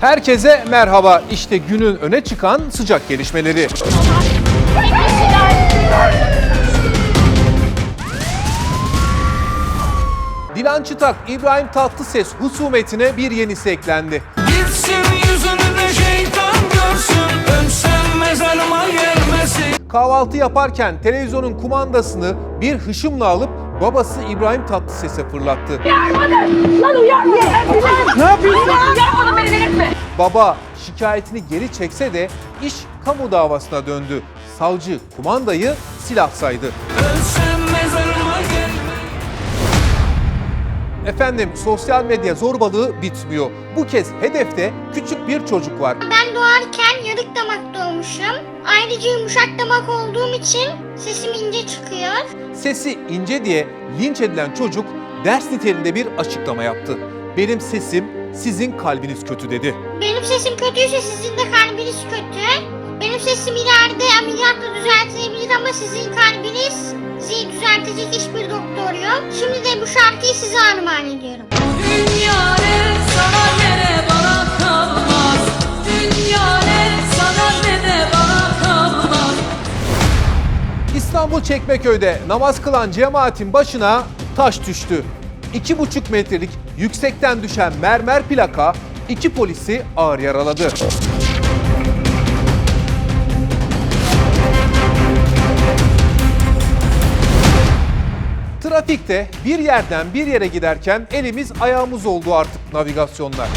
Herkese merhaba. İşte günün öne çıkan sıcak gelişmeleri. Dilan Çıtak, İbrahim Tatlıses husumetine bir yenisi eklendi. Gitsin yüzünü de şeytan görsün Ölsem mezarıma gelmesin Kahvaltı yaparken televizyonun kumandasını bir hışımla alıp babası İbrahim Tatlıses'e fırlattı. Lan uyarma. Ne yapıyorsun? Baba şikayetini geri çekse de iş kamu davasına döndü. Savcı kumandayı silah saydı. Efendim sosyal medya zorbalığı bitmiyor. Bu kez hedefte küçük bir çocuk var. Ben doğarken yarık damak doğmuşum. Ayrıca yumuşak damak olduğum için sesim ince çıkıyor. Sesi ince diye linç edilen çocuk ders niteliğinde bir açıklama yaptı. Benim sesim sizin kalbiniz kötü dedi. Benim sesim kötüyse sizin de kalbiniz kötü. Benim sesim ileride ameliyatla düzeltilebilir ama sizin kalbiniz sizi düzeltecek hiçbir doktor yok. Şimdi de bu şarkıyı size armağan ediyorum. Dünya ne sana ne de bana kalmaz Dünya ne sana ne de bana kalmaz İstanbul Çekmeköy'de namaz kılan cemaatin başına taş düştü. 2,5 metrelik yüksekten düşen mermer plaka iki polisi ağır yaraladı. Trafikte bir yerden bir yere giderken elimiz ayağımız oldu artık navigasyonlar.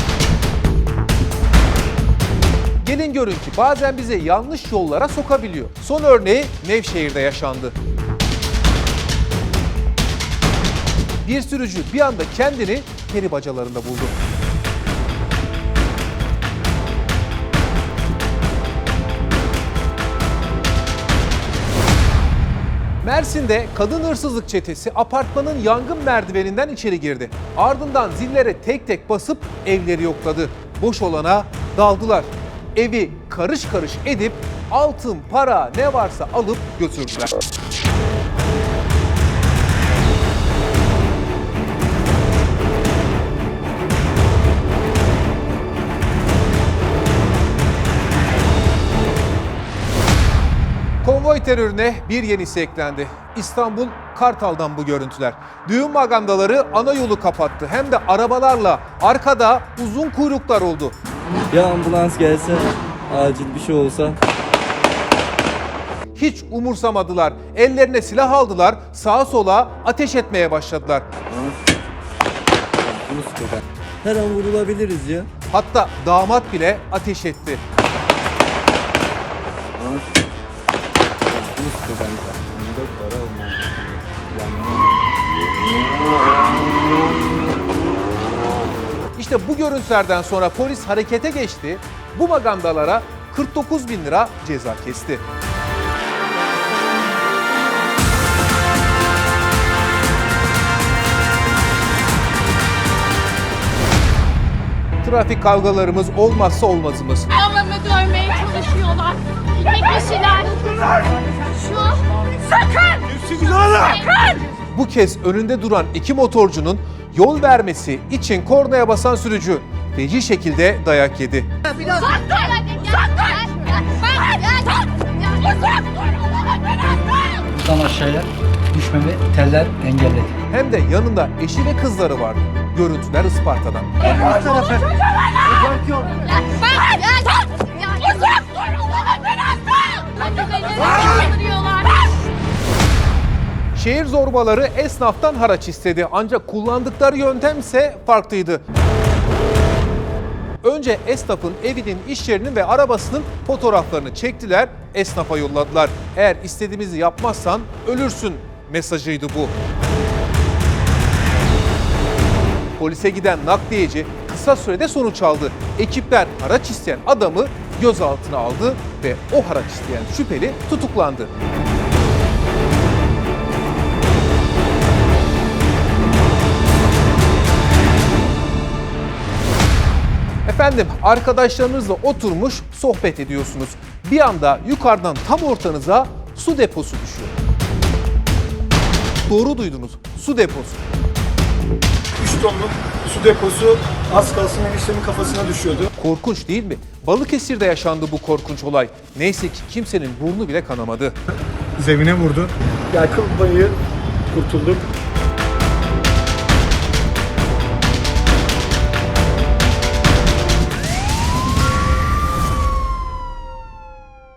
Gelin görün ki bazen bizi yanlış yollara sokabiliyor. Son örneği Nevşehir'de yaşandı. Bir sürücü bir anda kendini peri bacalarında buldu. Mersin'de kadın hırsızlık çetesi apartmanın yangın merdiveninden içeri girdi. Ardından zillere tek tek basıp evleri yokladı. Boş olana daldılar. Evi karış karış edip altın, para ne varsa alıp götürdüler. Konvoy terörüne bir yenisi eklendi. İstanbul Kartal'dan bu görüntüler. Düğün magandaları ana yolu kapattı. Hem de arabalarla arkada uzun kuyruklar oldu. Ya ambulans gelse, acil bir şey olsa. Hiç umursamadılar. Ellerine silah aldılar. Sağa sola ateş etmeye başladılar. Her an vurulabiliriz ya. Hatta damat bile ateş etti. Bunu sıkıyor ben. Bunda para olmaz. İşte bu görüntülerden sonra polis harekete geçti. Bu magandalara 49 bin lira ceza kesti. Trafik kavgalarımız olmazsa olmazımız. Ablamı dövmeye çalışıyorlar. İki kişiler. Şu. Sakın. Sakın. Bu kez önünde duran iki motorcunun yol vermesi için kornaya basan sürücü feci şekilde dayak yedi. Sakın. Sakın. Uzak dur. Buradan aşağıya düşmemi teller engelledi. Hem de yanında eşi ve kızları vardı. Görüntüler Isparta'dan. Belası. Kaldırıyorlar. Şehir zorbaları esnaftan haraç istedi ancak kullandıkları yöntem ise farklıydı. Önce esnafın evinin, iş yerinin ve arabasının fotoğraflarını çektiler, esnafa yolladılar. Eğer istediğimizi yapmazsan ölürsün mesajıydı bu. Polise giden nakliyeci kısa sürede sonuç aldı. Ekipler haraç isteyen adamı gözaltına aldı ve o haraç isteyen şüpheli tutuklandı. Efendim arkadaşlarınızla oturmuş sohbet ediyorsunuz. Bir anda yukarıdan tam ortanıza su deposu düşüyor. Doğru duydunuz. Su deposu. 3 tonluk su deposu az kalsın eniştemin kafasına düşüyordu. Korkunç değil mi? Balıkesir'de yaşandı bu korkunç olay. Neyse ki kimsenin burnu bile kanamadı. Zemine vurdu. Ya kıl payı kurtulduk.